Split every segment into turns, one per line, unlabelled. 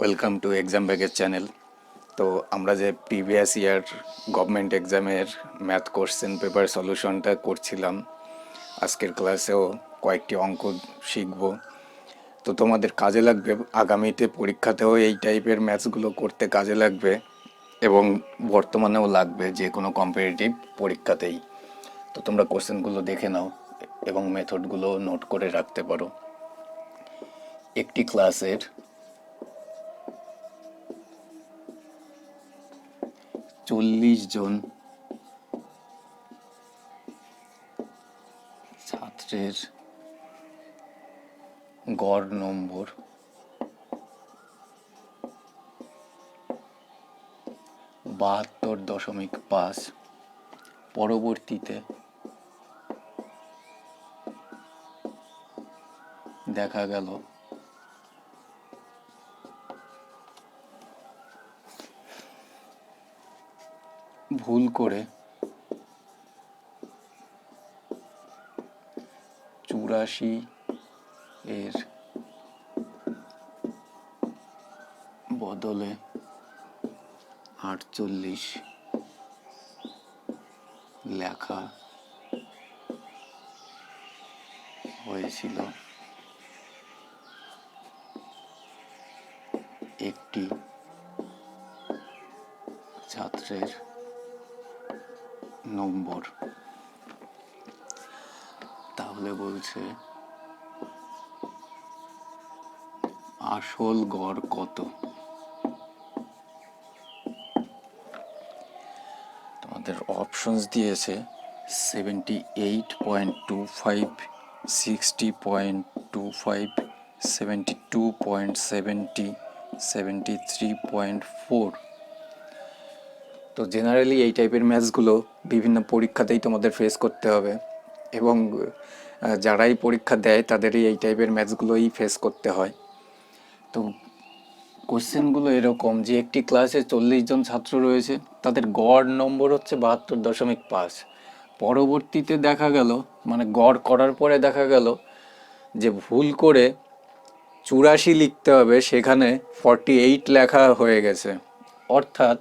Welcome to exam ব্যাগের channel তো আমরা যে প্রিভিয়াস ইয়ার গভর্নমেন্ট এক্সামের ম্যাথ কোশ্চেন পেপার সলিউশনটা করছিলাম, আজকের ক্লাসেও কয়েকটি অঙ্ক শিখব। তো তোমাদের কাজে লাগবে, আগামীতে পরীক্ষাতেও এই টাইপের ম্যাথসগুলো করতে কাজে লাগবে এবং বর্তমানেও লাগবে যে কোনো কম্পিটিটিভ পরীক্ষাতেই। তো তোমরা কোশ্চেনগুলো দেখে নাও এবং মেথডগুলো নোট করে রাখতে পারো। একটি ক্লাসের চল্লিশ জন। ছাত্রের গড় নম্বর। বাহাত্তর দশমিক পাঁচ। পরবর্তীতে দেখা গেল ভুল করে চুরাশি এর বদলে আটচল্লিশ লেখা হয়েছিল। আসল গড় কত? তোমাদের অপশনস দিয়েছে seventy eight point two five sixty point two five seventy two point seventy seventy three point four তো জেনারেলি এই টাইপের ম্যাথসগুলো বিভিন্ন পরীক্ষাতেই তোমাদের ফেস করতে হবে এবং যারাই পরীক্ষা দেয় তাদেরই এই টাইপের ম্যাথসগুলোই ফেস করতে হয়। তো কোশ্চেনগুলো এরকম যে একটি ক্লাসে চল্লিশ জন ছাত্র রয়েছে, তাদের গড় নম্বর হচ্ছে বাহাত্তর দশমিক পাঁচ। পরবর্তীতে দেখা গেল মানে গড় করার পরে দেখা গেল যে ভুল করে চুরাশি লিখতে হবে, সেখানে ফর্টি এইট লেখা হয়ে গেছে। অর্থাৎ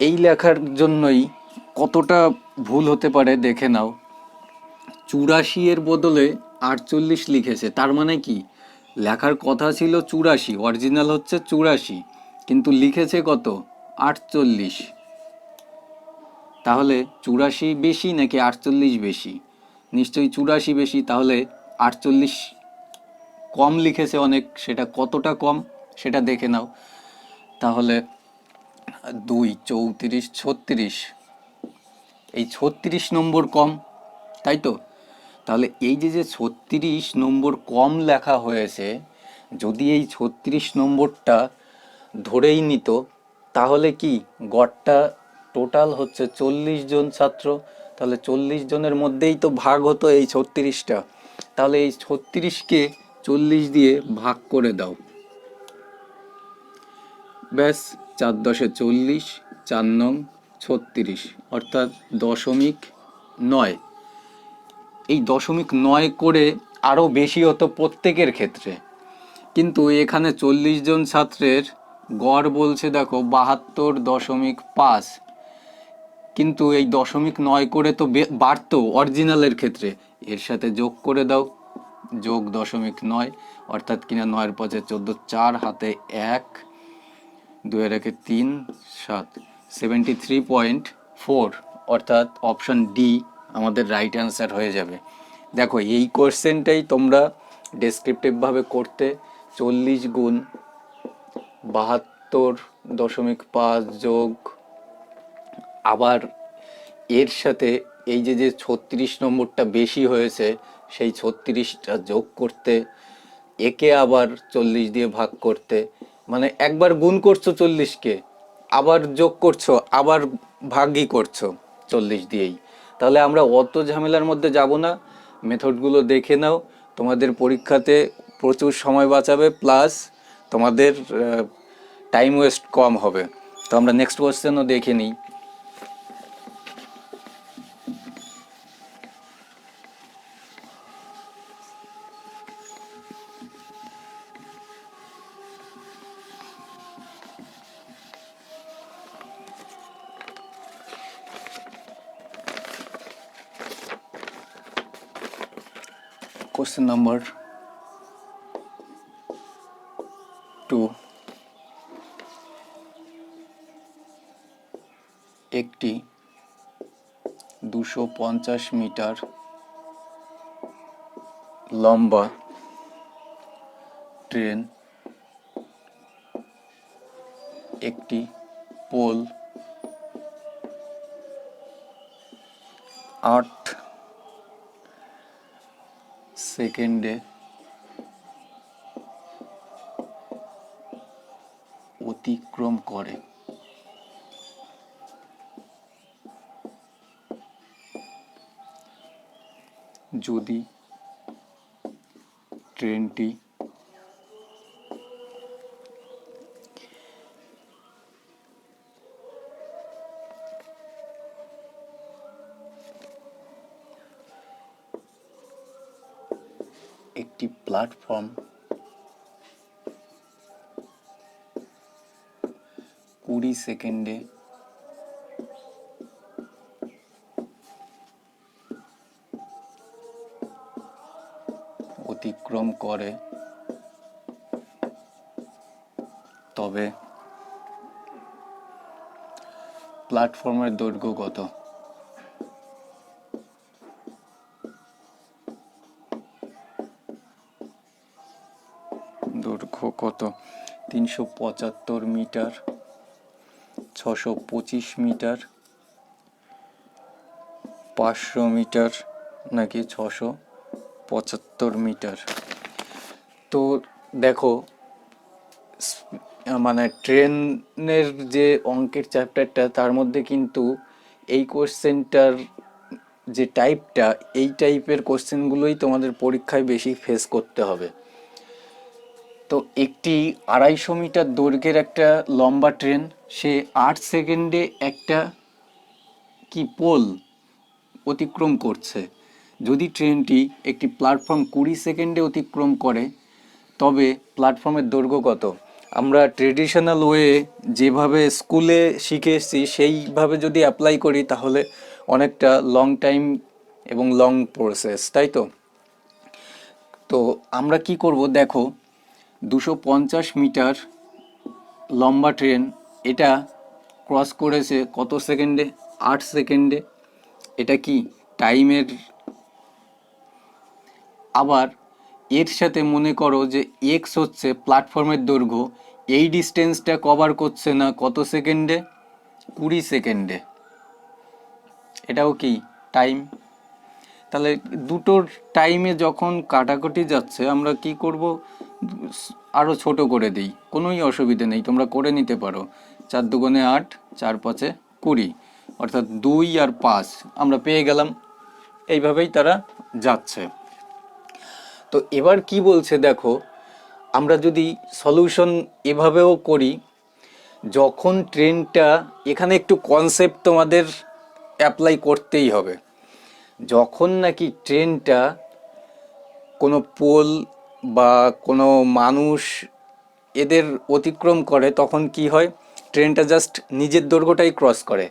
এই লেখার জন্যই কতটা ভুল হতে পারে দেখে নাও। চুরাশি এর বদলে আটচল্লিশ লিখেছে, তার মানে কি? লেখার কথা ছিল চুরাশি অরিজিনাল হচ্ছে চুরাশি, কিন্তু লিখেছে কত? আটচল্লিশ। তাহলে চুরাশি বেশি নাকি আটচল্লিশ বেশি? নিশ্চয়ই চুরাশি বেশি, তাহলে আটচল্লিশ কম লিখেছে অনেক, সেটা কতটা কম সেটা দেখে নাও। তাহলে দুই, চৌত্রিশ, ছত্রিশ। এই ছত্রিশ নম্বর কম, তাই তো? তাহলে এই যে যে ছত্রিশ নম্বর কম লেখা হয়েছে, যদি এই ছত্রিশ নম্বরটা ধরেই নিত, তাহলে কি গড়টা টোটাল হচ্ছে চল্লিশ জন ছাত্র? তাহলে চল্লিশ জনের মধ্যেই তো ভাগ হতো এই ছত্রিশটা। তাহলে এই ছত্রিশকে চল্লিশ দিয়ে ভাগ করে দাও। ব্যাস, চার দশে চল্লিশ, চার নং ছত্রিশ, অর্থাৎ দশমিক নয়। এই দশমিক নয় করে আরও বেশি হতো প্রত্যেকের ক্ষেত্রে। কিন্তু এখানে চল্লিশ জন ছাত্রের গড় বলছে দেখো বাহাত্তর দশমিক পাঁচ। কিন্তু এই দশমিক নয় করে তো বাড়তো অরিজিনালের ক্ষেত্রে। এর সাথে যোগ করে দাও। যোগ দশমিক নয়, অর্থাৎ কিনা নয়ের পথে চোদ্দ, চার, হাতে এক, দুয়ের একে তিন, সাত সেভেন্টি থ্রি পয়েন্ট ফোর অর্থাৎ অপশন ডি আমাদের রাইট অ্যান্সার হয়ে যাবে। দেখো, এই কোশ্চেনটাই তোমরা ডেসক্রিপটিভভাবে করতে চল্লিশ গুণ বাহাত্তর দশমিক পাঁচ যোগ আবার এর সাথে এই যে যে ছত্রিশ নম্বরটা বেশি হয়েছে, সেই ছত্রিশটা যোগ করতে, একে আবার চল্লিশ দিয়ে ভাগ করতে মানে একবার গুণ করছ চল্লিশকে, আবার যোগ করছ, আবার ভাগই করছ চল্লিশ দিয়েই। তাহলে আমরা অত ঝামেলার মধ্যে যাব না। মেথডগুলো দেখে নাও। তোমাদের পরীক্ষাতে প্রচুর সময় বাঁচাবে, প্লাস তোমাদের টাইম ওয়েস্ট কম হবে। তো আমরা নেক্সট কোয়েশ্চেনও দেখে নিই। কোশ্চেন নাম্বার টু একটি দুশো পঞ্চাশ মিটার লম্বা ট্রেন একটি পোল আট সেকেন্ডে। অতিক্রম করে। যদি ট্রেনটি একটি প্ল্যাটফর্ম কুড়ি সেকেন্ডে অতিক্রম করে তবে প্ল্যাটফর্মের দৈর্ঘ্য কত কত? তিনশো পঁচাত্তর মিটার, ছশো পঁচিশ মিটার, পাঁচশো মিটার নাকি ছশো পঁচাত্তর মিটার? তো দেখো মানে ট্রেনের যে অঙ্কের চ্যাপ্টারটা, তার মধ্যে কিন্তু এই কোশ্চেনটার যে টাইপটা, এই টাইপের কোশ্চেনগুলোই তোমাদের পরীক্ষায় বেশি ফেস করতে হবে। তো একটি আড়াইশো মিটার দৈর্ঘ্যের একটা লম্বা ট্রেন, সে আট সেকেন্ডে একটা কি পোল অতিক্রম করছে। যদি ট্রেনটি একটি প্ল্যাটফর্ম কুড়ি সেকেন্ডে অতিক্রম করে, তবে প্ল্যাটফর্মের দৈর্ঘ্য কত? আমরা ট্রেডিশনাল ওয়ে যেভাবে স্কুলে শিখে এসেছি, সেইভাবে যদি অ্যাপ্লাই করি, তাহলে অনেকটা লং টাইম এবং লং প্রসেস তাই তো? তো আমরা কি করব? দেখো দুশো পঞ্চাশ মিটার লম্বা ট্রেন। এটা ক্রস করেছে কত সেকেন্ডে? আট সেকেন্ডে। এটা কি টাইমের? আবার এর সাথে মনে করো যে এক্স হচ্ছে প্ল্যাটফর্মের দৈর্ঘ্য। এই ডিস্টেন্সটা কভার করছে না কত সেকেন্ডে? কুড়ি সেকেন্ডে। এটাও কি টাইম? তাহলে দুটোর টাইমে যখন কাটাকুটি যাচ্ছে, আমরা কি করব? আরও ছোট করে দিই। কোনোই অসুবিধে নেই, তোমরা করে নিতে পারো। চার দুগুণে আট, চার পাঁচে কুড়ি। অর্থাৎ দুই আর পাঁচ, আমরা পেয়ে গেলাম। এইভাবেই তারা যাচ্ছে। তো এবার কি বলছে দেখো, আমরা যদি সলিউশন এভাবেও করি, যখন ট্রেনটা এখানে একটু কনসেপ্ট তোমাদের অ্যাপ্লাই করতেই হবে। যখন নাকি ট্রেনটা কোনো পোল বা কোনো মানুষ এদের অতিক্রম করে, তখন কি হয়? ট্রেনটা জাস্ট নিজের দৈর্ঘ্যটাই ক্রস করে।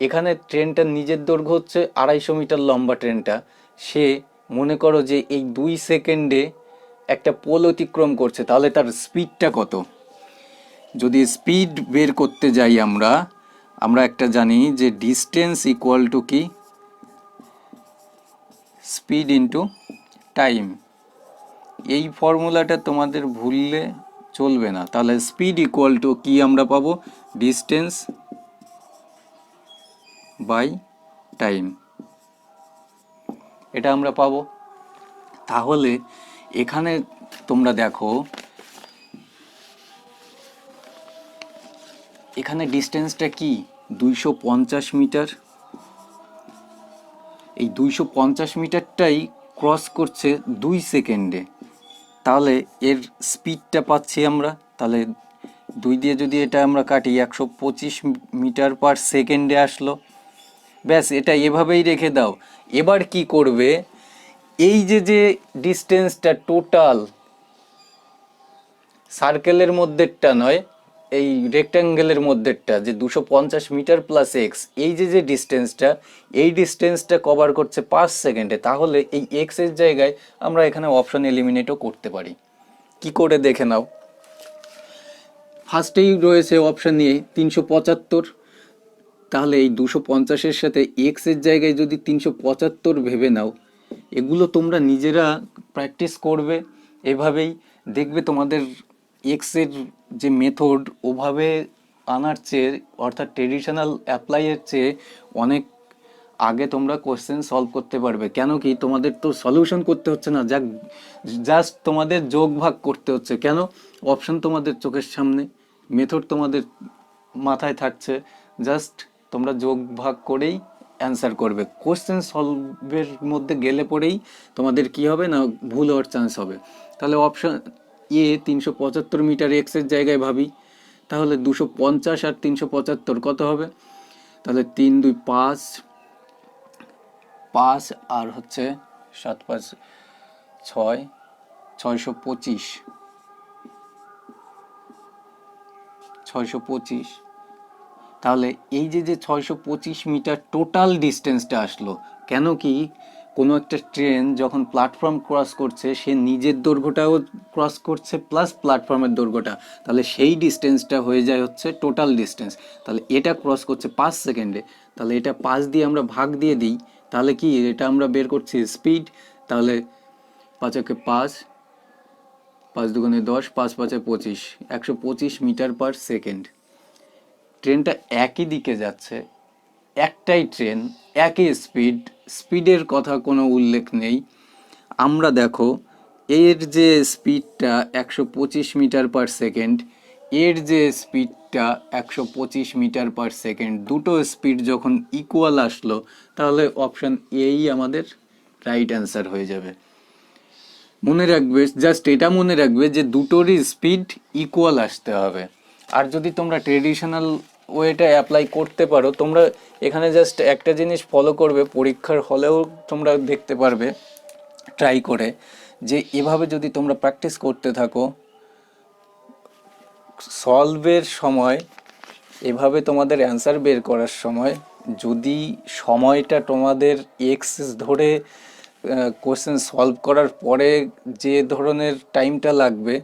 এখানে ট্রেনটা নিজের দৈর্ঘ্য হচ্ছে আড়াইশো মিটার লম্বা ট্রেনটা। সে মনে করো যে এই দুই সেকেন্ডে একটা পোল অতিক্রম করছে, তাহলে তার স্পিডটা কত? যদি স্পিড বের করতে যাই আমরা আমরা একটা জানি যে ডিস্টেন্স ইকুয়াল টু কি? স্পিড ইন্টু টাইম এই ফর্মুলাটা তোমাদের ভুললে চলবে না। তাহলে স্পিড ইকুয়াল টু কি আমরা পাবো? ডিস্টেন্স বাই টাইম এটা আমরা পাবো। তাহলে এখানে তোমরা দেখো, এখানে ডিস্টেন্সটা কি? দুইশো পঞ্চাশ মিটার। এই দুইশো পঞ্চাশ মিটারটাই ক্রস করছে দুই সেকেন্ডে। তাহলে এর স্পিডটা পাচ্ছি আমরা। তাহলে দুই দিয়ে যদি এটা আমরা কাটি, একশো পঁচিশ মিটার পার সেকেন্ডে আসলো। ব্যাস, এটা এভাবেই রেখে দাও। এবার কি করবে? এই যে যে ডিস্টেন্সটা টোটাল সার্কেলের মধ্যেটা নয় এই রেক্ট্যাঙ্গেলের মধ্যেটা যে দুশো পঞ্চাশ মিটার প্লাস এক্স এই যে যে ডিস্টেন্সটা এই ডিস্টেন্সটা কভার করছে পাঁচ সেকেন্ডে তাহলে এই এক্সের জায়গায় আমরা এখানে অপশন এলিমিনেটও করতে পারি। কি করে দেখে নাও? ফার্স্টেই রয়েছে অপশান নিয়ে তিনশো পঁচাত্তর, তাহলে এই দুশো পঞ্চাশের সাথে এক্সের জায়গায় যদি তিনশো পঁচাত্তর ভেবে নাও, এগুলো তোমরা নিজেরা প্র্যাকটিস করবে, এভাবেই দেখবে তোমাদের এক্সের যে মেথড ওভাবে আনার চেয়ে, অর্থাৎ ট্রেডিশনাল অ্যাপ্লাইয়ের চেয়ে অনেক আগে তোমরা কোশ্চেন সলভ করতে পারবে। কেন কি তোমাদের তো সলিউশন করতে হচ্ছে না যা জাস্ট তোমাদের যোগ ভাগ করতে হচ্ছে। কেন? অপশন তোমাদের চোখের সামনে মেথড তোমাদের মাথায় থাকছে। জাস্ট তোমরা যোগ ভাগ করেই অ্যান্সার করবে। কোশ্চেন সলভের মধ্যে গেলে পরেই তোমাদের কি হবে না, ভুল হওয়ার চান্স হবে। তাহলে অপশন এ তিনশো পঁচাত্তর মিটার এক্সের জায়গায় ভাবি, তাহলে দুশো পঞ্চাশ আর তিনশো পঁচাত্তর কত হবে? তাহলে তিন, দুই, পাঁচ পাঁচ আর হচ্ছে সাত, পাঁচ, ছয়, ছয়শো পঁচিশ। ছয়শো পঁচিশ। তাহলে এই যে যে ছয়শো পঁচিশ মিটার টোটাল ডিস্টেন্সটা আসলো, কেন কি কোনো একটা ট্রেন যখন প্ল্যাটফর্ম ক্রস করছে, সে নিজের দৈর্ঘ্যটাও ক্রস করছে প্লাস প্ল্যাটফর্মের দৈর্ঘ্যটা। তাহলে সেই ডিস্টেন্সটা হয়ে যায় হচ্ছে টোটাল ডিস্টেন্স তাহলে এটা ক্রস করছে পাঁচ সেকেন্ডে তাহলে এটা পাঁচ দিয়ে আমরা ভাগ দিয়ে দিই, তাহলে কি এটা আমরা বের করছি স্পিড তাহলে পাঁচকে পাঁচ পাঁচ দুগুণে দশ, পাঁচ পাঁচে পঁচিশ। একশো পঁচিশ মিটার পার সেকেন্ড ট্রেনটা একই দিকে যাচ্ছে। একটাই ট্রেন একই স্পিড স্পিডের কথা কোনো উল্লেখ নেই। আমরা দেখো, এর যে স্পিডটা একশো পঁচিশ মিটার পার সেকেন্ড এর যে স্পিডটা একশো পঁচিশ মিটার পার সেকেন্ড দুটো স্পিড যখন ইকুয়াল আসলো, তাহলে অপশান এই আমাদের রাইট অ্যান্সার হয়ে যাবে। মনে রাখবে জাস্ট এটা মনে রাখবে যে দুটোরই স্পিড ইকুয়াল আসতে হবে। আর যদি তোমরা ট্রেডিশনাল ওয়েটা অ্যাপ্লাই করতে পারো। তোমরা এখানে জাস্ট একটা জিনিস ফলো করবে, পরীক্ষার হলেও তোমরা দেখতে পারবে ট্রাই করে, যে এভাবে যদি তোমরা প্র্যাকটিস করতে থাকো সলভের সময়, এভাবে তোমাদের অ্যান্সার বের করার সময়, যদি সময়টা তোমাদের এক্স ধরে কোশ্চেন সলভ করার পরে যে ধরনের টাইমটা লাগবে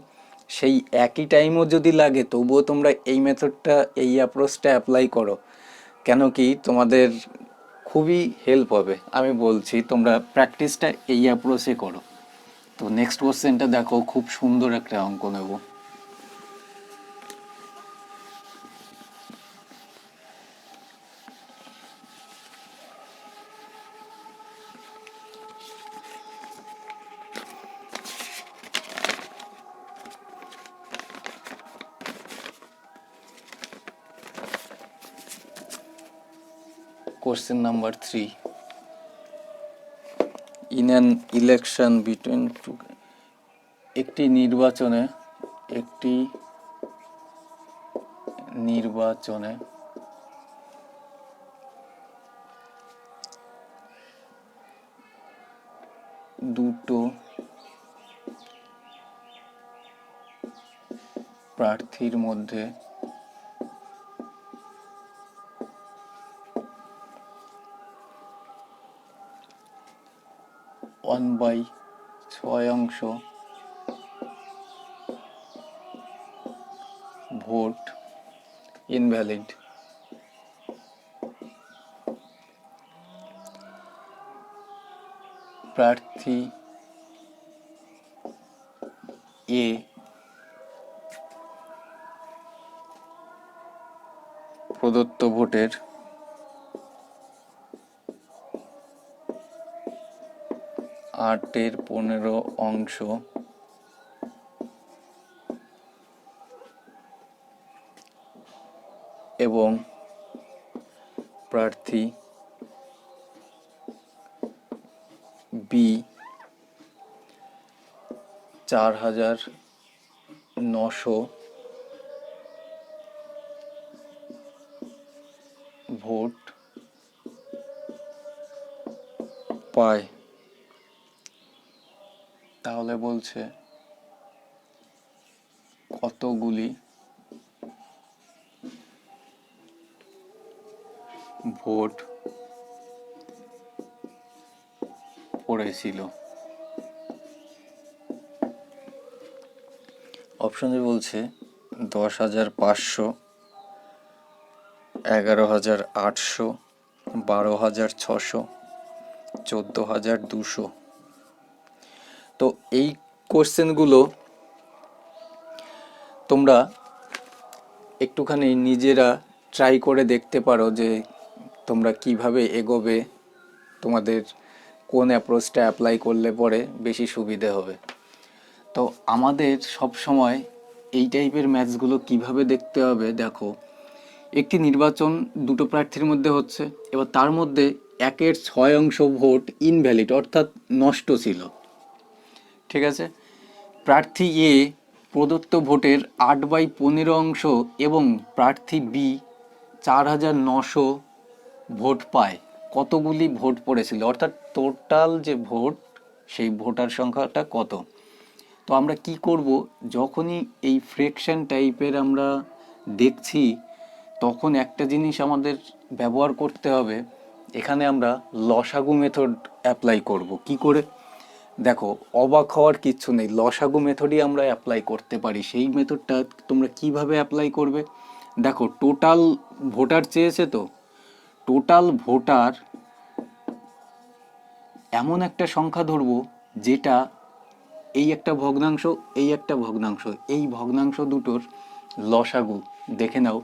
সেই একই টাইমও যদি লাগে, তবুও তোমরা এই মেথডটা এই অ্যাপ্রোচটা অ্যাপ্লাই করো। কেন কি তোমাদের খুবই হেল্প হবে, আমি বলছি, তোমরা প্র্যাকটিসটা এই অ্যাপ্রোচে করো। তো নেক্সট কোশ্চেনটা দেখো, খুব সুন্দর একটা অঙ্ক নেব। Question number three. In an election between two, একটি নির্বাচনে একটি নির্বাচনে দুটো প্রার্থীর মধ্যে অংশ। Vote invalid. প্রার্থী এ প্রদত্ত ভোটের আটের পনেরো অংশ। এবং প্রার্থী বি চার হাজার নশো ভোট পায়। চলছে কতগুলি ভোট পড়েছিল? অপশনে বলছে, দশ হাজার পাঁচশো, এগারো হাজার আটশো, বারো হাজার ছশো, চোদ্দ হাজার দুশো। তো এই কোশ্চেনগুলো তোমরা একটুখানি নিজেরা ট্রাই করে দেখতে পারো যে তোমরা কীভাবে এগোবে, তোমাদের কোন অ্যাপ্রোচটা অ্যাপ্লাই করলে পরে বেশি সুবিধে হবে। তো আমাদের সব সময় এই টাইপের ম্যাচগুলো কীভাবে দেখতে হবে দেখো, একটি নির্বাচন দুটো প্রার্থীর মধ্যে হচ্ছে, এবার তার মধ্যে একের ছয় অংশ ভোট ইনভ্যালিড অর্থাৎ নষ্ট ছিল। ঠিক আছে? প্রার্থী এ প্রদত্ত ভোটের আট বাই পনেরো অংশ এবং প্রার্থী বি চার হাজার নশো ভোট পায়। কতগুলি ভোট পড়েছিল? অর্থাৎ টোটাল যে ভোট, সেই ভোটার সংখ্যাটা কত? তো আমরা কি করব? যখনই এই ফ্রেকশন টাইপের আমরা দেখছি, তখন একটা জিনিস আমাদের ব্যবহার করতে হবে। এখানে আমরা লসাগু মেথড অ্যাপ্লাই করব। কি করে? দেখো, অবাক হওয়ার কিচ্ছু নেই। লসাগু মেথডই আমরা অ্যাপ্লাই করতে পারি। সেই মেথডটা তোমরা কীভাবে অ্যাপ্লাই করবে? দেখো টোটাল ভোটার চেয়েছে তো? টোটাল ভোটার এমন একটা সংখ্যা ধরবো, যেটা এই একটা ভগ্নাংশ, এই একটা ভগ্নাংশ, এই ভগ্নাংশ দুটোর লসাগু। দেখে নাও,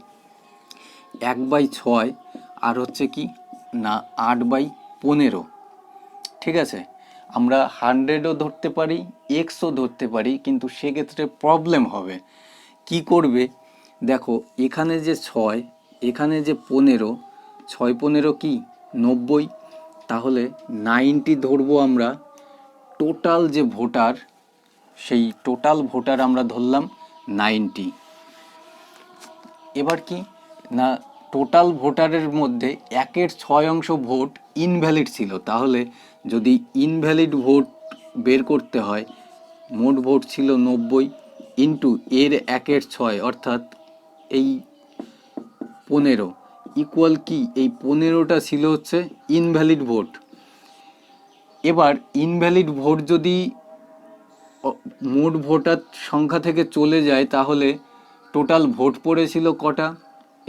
এক বাই ছয় আর হচ্ছে কি? না, আট বাই পনেরো। ঠিক আছে? আমরা হান্ড্রেডও ধরতে পারি এক্সও ধরতে পারি, কিন্তু সেক্ষেত্রে প্রবলেম হবে। কি করবে? দেখো, এখানে যে ছয়, এখানে যে পনেরো, ছয় পনেরো কি? নব্বই। তাহলে নাইনটি ধরবো আমরা। টোটাল যে ভোটার সেই টোটাল ভোটার আমরা ধরলাম নাইনটি এবার কি? না টোটাল ভোটারের মধ্যে একের ছয় অংশ ভোট ইনভ্যালিড ছিল। তাহলে যদি ইনভ্যালিড ভোট বের করতে হয়, মোট ভোট ছিল নব্বই ইন্টু এর একের ছয়, অর্থাৎ এই পনেরো। ইকুয়াল কি? এই পনেরোটা ছিল হচ্ছে ইনভ্যালিড ভোট এবার ইনভ্যালিড ভোট যদি মোট ভোটার সংখ্যা থেকে চলে যায়, তাহলে টোটাল ভোট পড়েছিল কটা?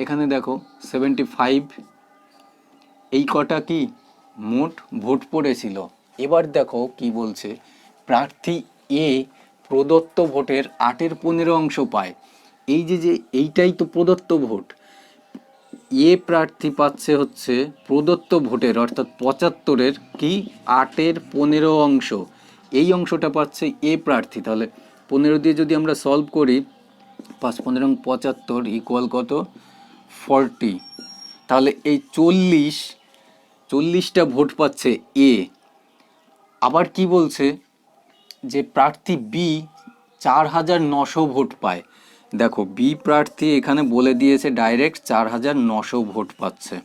এখানে দেখো সেভেন্টি ফাইভ এই কটা কি? মোট ভোট পড়েছিল। এবার দেখো কি বলছে। প্রার্থী এ প্রদত্ত ভোটের আটের পনেরো অংশ পায়। এই যে যে এইটাই তো প্রদত্ত ভোট। এ প্রার্থী পাচ্ছে হচ্ছে প্রদত্ত ভোটের, অর্থাৎ পঁচাত্তরের কি? আটের পনেরো অংশ। এই অংশটা পাচ্ছে এ প্রার্থী। তাহলে পনেরো দিয়ে যদি আমরা সলভ করি, পাঁচ পনেরো পঁচাত্তর ইকুয়াল কত? ফর্টি তাহলে এই চল্লিশ চল্লিশটা ভোট পাচ্ছে এ। আবার কি বলছে? যে প্রার্থী বি চার হাজার নশো ভোট পায়। দেখো বি প্রার্থী এখানে বলে দিয়েছে ডাইরেক্ট চার হাজার নশো ভোট পাচ্ছে।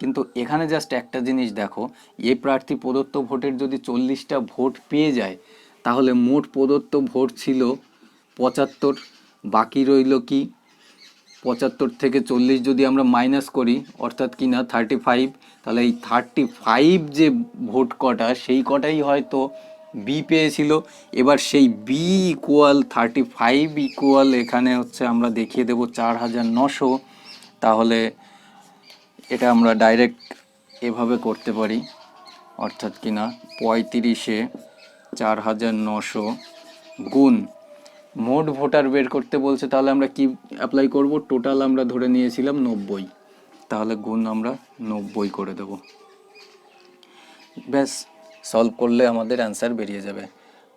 কিন্তু এখানে জাস্ট একটা জিনিস দেখো, এ প্রার্থী প্রদত্ত ভোটের যদি চল্লিশটা ভোট পেয়ে যায়, তাহলে মোট প্রদত্ত ভোট ছিল পঁচাত্তর, বাকি রইল কি? পঁচাত্তর থেকে চল্লিশ যদি আমরা মাইনাস করি, অর্থাৎ কি না থার্টি ফাইভ তাহলে এই থার্টি ফাইভ যে ভোট কটা, সেই কটাই হয়তো বি পেয়েছিল। এবার সেই B equal thirty five equal এখানে হচ্ছে আমরা দেখিয়ে দেবো চার হাজার নশো। তাহলে এটা আমরা ডাইরেক্ট এভাবে করতে পারি, অর্থাৎ কি না, পঁয়ত্রিশে চার হাজার নশো গুণ মোট ভোটার বের করতে বলছে, তাহলে আমরা কি অ্যাপ্লাই করব? টোটাল আমরা ধরে নিয়েছিলাম নব্বই। তাহলে গুণ আমরা নব্বই করে দেব। ব্যাস সলভ করলে আমাদের অ্যান্সার বেরিয়ে যাবে।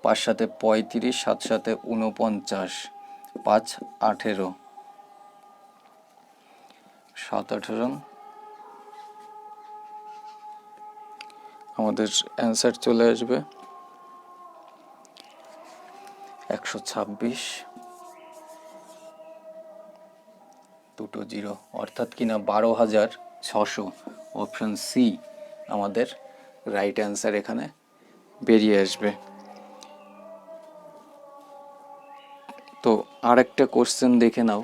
পাঁচ সাথে পঁয়ত্রিশ সাত সাথে উনপঞ্চাশ পাঁচ আঠেরো। সাত আঠেরো। আমাদের অ্যান্সার চলে আসবে। একশো ছাব্বিশ। দুটো জিরো, অর্থাৎ কিনা বারো হাজার ছশো। অপশন সি আমাদের রাইট অ্যান্সার এখানে বেরিয়ে আসবে। তো আরেকটা কোশ্চেন দেখে নাও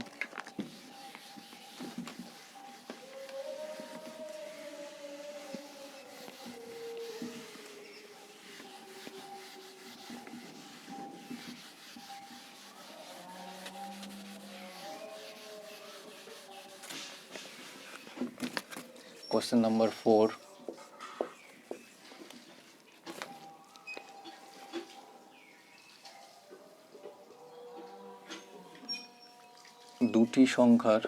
কোশ্চেন নাম্বার ফোর দুটি সংখ্যার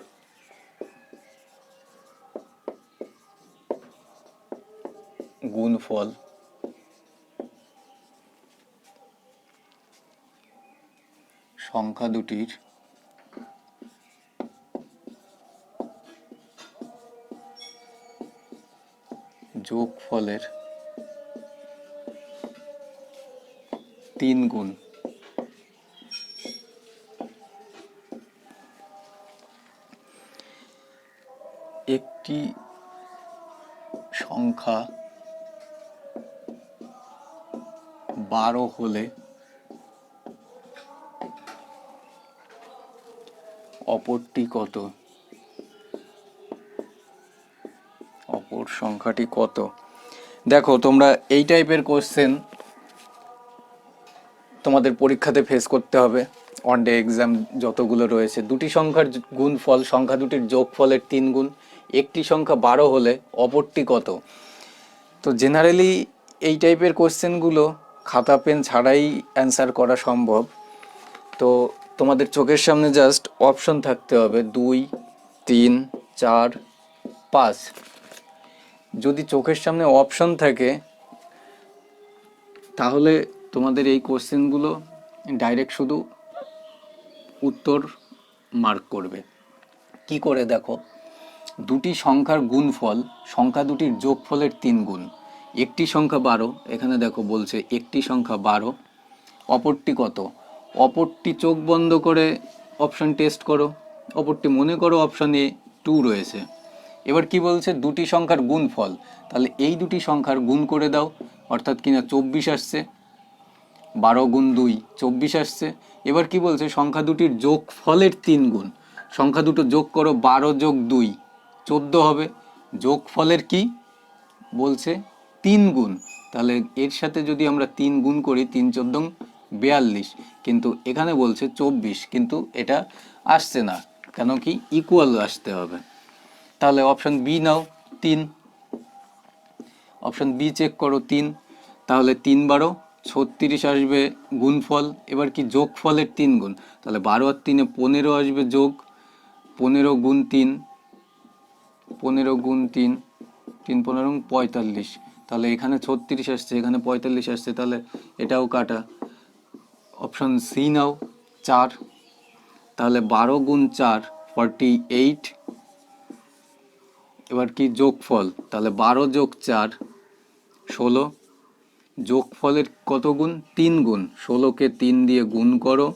গুণফল। সংখ্যা দুটির যোগফলের তিন গুণ। একটি সংখ্যা বারো হলে অপরটি কত? অপর সংখ্যাটি কত? দেখো, তোমরা এই টাইপের কোশ্চেন তোমাদের পরীক্ষাতে ফেস করতে হবে। ওয়ান ডে এক্সাম যতগুলো রয়েছে, দুটি সংখ্যার গুণফল, সংখ্যা দুটির যোগফলের তিন গুণ একটি সংখ্যা বারো হলে অপরটি কত? তো জেনারেলি এই টাইপের কোশ্চেনগুলো খাতা পেন ছাড়াই অ্যান্সার করা সম্ভব। তো তোমাদের চোখের সামনে জাস্ট অপশন থাকতে হবে দুই, তিন, চার, পাঁচ। যদি চোখের সামনে অপশন থাকে, তাহলে তোমাদের এই কোশ্চেনগুলো ডাইরেক্ট শুধু উত্তর মার্ক করবে। কি করে দেখো? দুটি সংখ্যার গুণফল, সংখ্যা দুটির যোগফলের তিন গুণ। একটি সংখ্যা বারো, এখানে দেখো বলছে একটি সংখ্যা বারো। অপরটি কত? অপরটি চোখ বন্ধ করে অপশন টেস্ট করো। অপরটি মনে করো অপশন এ টু রয়েছে। এবার কি বলছে? দুটি সংখ্যার গুণফল। তাহলে এই দুটি সংখ্যার গুণ করে দাও। অর্থাৎ কিনা চব্বিশ আসছে। বারো গুণ দুই, চব্বিশ আসছে। এবার কি বলছে? সংখ্যা দুটির যোগ ফলের তিন গুণ। সংখ্যা দুটো যোগ করো, বারো যোগ দুই। চোদ্দ হবে। যোগ ফলের কি? বলছে তিন গুণ। তাহলে এর সাথে যদি আমরা তিন গুণ করি, তিন চোদ্দ বিয়াল্লিশ। কিন্তু এখানে বলছে চব্বিশ, কিন্তু এটা আসছে না। কেন কি? ইকুয়াল আসতে হবে। তাহলে অপশন বি নাও, তিন। অপশন বি চেক করো, তিন। তাহলে তিন বারো, ছত্রিশ আসবে গুণফল। এবার কি যোগ ফলের তিন গুণ? তাহলে বারো আর তিনে পনেরো আসবে যোগ। পনেরো গুণ তিন। পনেরো গুণ তিন তিন পনেরো পঁয়তাল্লিশ। তাহলে এখানে ছত্রিশ আসছে, এখানে পঁয়তাল্লিশ আসছে, তাহলে এটাও কাটা। অপশান সি নাও, চার। তাহলে বারো গুণ চার ফর্টি এইট এবার কি যোগফল? তাহলে বারো যোগ চার, ষোলো। যোগফলের কত গুণ? তিন গুণ। ষোলোকে তিন দিয়ে গুণ করো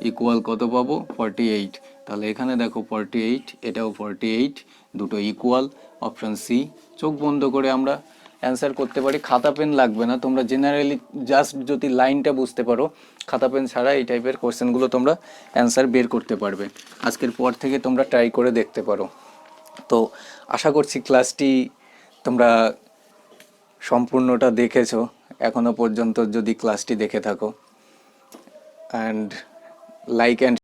ইকুয়াল কত পাবো? ফর্টি এইট তাহলে এখানে দেখো ফর্টি এইট এটাও ফর্টি এইট দুটো ইকুয়াল অপশান সি চোখ বন্ধ করে আমরা অ্যান্সার করতে পারি। খাতা পেন লাগবে না, তোমরা জেনারেলি জাস্ট যদি লাইনটা বুঝতে পারো, খাতা পেন ছাড়া এই টাইপের কোশ্চেনগুলো তোমরা অ্যান্সার বের করতে পারবে। আজকের পর থেকে তোমরা ট্রাই করে দেখতে পারো। তো আশা করছি ক্লাসটি তোমরা সম্পূর্ণটা দেখেছ। এখনও পর্যন্ত যদি ক্লাসটি দেখে থাকো। And like and